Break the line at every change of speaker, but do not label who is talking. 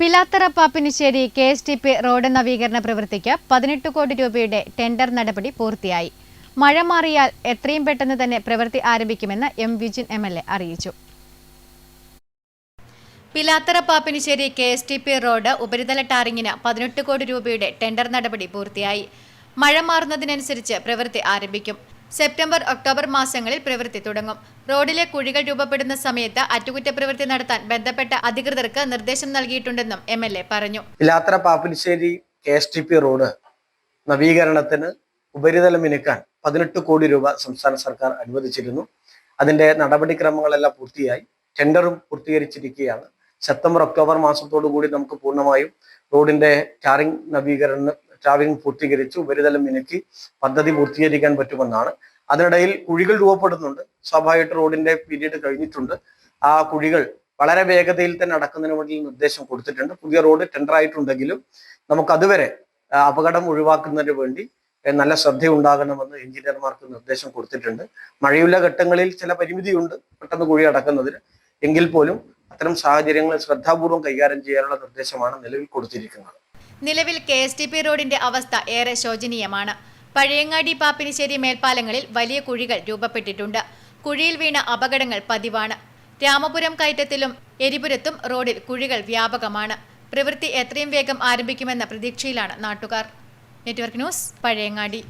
Pilathara Pappinissery K S T P road നവീകരണ പ്രവൃത്തിക്ക് പതിനെട്ട് കോടി രൂപയുടെ ടെൻഡർ നടപടി പൂർത്തിയായി. മഴ മാറിയാൽ എത്രയും പെട്ടെന്ന് തന്നെ പ്രവൃത്തി ആരംഭിക്കുമെന്ന് M Vijin M L A അറിയിച്ചു. Pilathara Pappinissery K S T P road ഉപരിതല ടാറിങ്ങിന് പതിനെട്ട് കോടി രൂപയുടെ ടെൻഡർ നടപടി പൂർത്തിയായി. മഴ മാറുന്നതിനനുസരിച്ച് പ്രവൃത്തി ആരംഭിക്കും. സെപ്റ്റംബർ ഒക്ടോബർ മാസങ്ങളിൽ പ്രവൃത്തി തുടങ്ങും. റോഡിലെ കുഴികൾ രൂപപ്പെടുന്ന സമയത്ത് അറ്റകുറ്റപ്രവൃത്തി നടത്താൻ ബന്ധപ്പെട്ട അധികൃതർക്ക് നിർദ്ദേശം നൽകിയിട്ടുണ്ടെന്നും എം എൽ എ പറഞ്ഞു.
ഇലാത്ര Pappinissery K S T P road നവീകരണത്തിന് ഉപരിതലം മിനുക്കാൻ പതിനെട്ട് കോടി രൂപ സംസ്ഥാന സർക്കാർ അനുവദിച്ചിരുന്നു. അതിന്റെ നടപടിക്രമങ്ങളെല്ലാം പൂർത്തിയായി. ടെൻഡറും പൂർത്തീകരിച്ചിരിക്കുകയാണ്. സെപ്റ്റംബർ ഒക്ടോബർ മാസത്തോടു കൂടി നമുക്ക് പൂർണമായും റോഡിന്റെ ടാറിംഗ് നവീകരണം ടാറിംഗ് പൂർത്തീകരിച്ച് ഉപരിതലം മിനുക്കി പദ്ധതി പൂർത്തീകരിക്കാൻ പറ്റുമെന്നാണ്. അതിനിടയിൽ കുഴികൾ രൂപപ്പെടുന്നുണ്ട്. സ്വാഭാവികമായിട്ട് റോഡിന്റെ പീരീഡ് കഴിഞ്ഞിട്ടുണ്ട്. ആ കുഴികൾ വളരെ വേഗതയിൽ തന്നെ അടക്കുന്നതിന് വേണ്ടി നിർദ്ദേശം കൊടുത്തിട്ടുണ്ട്. പുതിയ റോഡ് ടെൻഡർ ആയിട്ടുണ്ടെങ്കിലും നമുക്ക് അതുവരെ അപകടം ഒഴിവാക്കുന്നതിന് വേണ്ടി നല്ല ശ്രദ്ധ ഉണ്ടാകണമെന്ന് എഞ്ചിനീയർമാർക്ക് നിർദ്ദേശം കൊടുത്തിട്ടുണ്ട്. മഴയുള്ള ഘട്ടങ്ങളിൽ ചില പരിമിതിയുണ്ട് പെട്ടെന്ന് കുഴി അടക്കുന്നതിന്. എങ്കിൽ പോലും അത്തരം സാഹചര്യങ്ങൾ ശ്രദ്ധാപൂർവം കൈകാര്യം ചെയ്യാനുള്ള നിർദ്ദേശമാണ് നിലവിൽ കൊടുത്തിരിക്കുന്നത്.
നിലവിൽ കെ എസ് ടി പി റോഡിന്റെ അവസ്ഥ ഏറെ ശോചനീയമാണ്. പഴയങ്ങാടി പാപ്പിനിശ്ശേരി മേൽപ്പാലങ്ങളിൽ വലിയ കുഴികൾ രൂപപ്പെട്ടിട്ടുണ്ട്. കുഴിയിൽ വീണ അപകടങ്ങൾ പതിവാണ്. രാമപുരം കയറ്റത്തിലും എരിപുരത്തും റോഡിൽ കുഴികൾ വ്യാപകമാണ്. പ്രവൃത്തി എത്രയും വേഗം ആരംഭിക്കുമെന്ന പ്രതീക്ഷയിലാണ് നാട്ടുകാർ. Network news Pazhayangadi.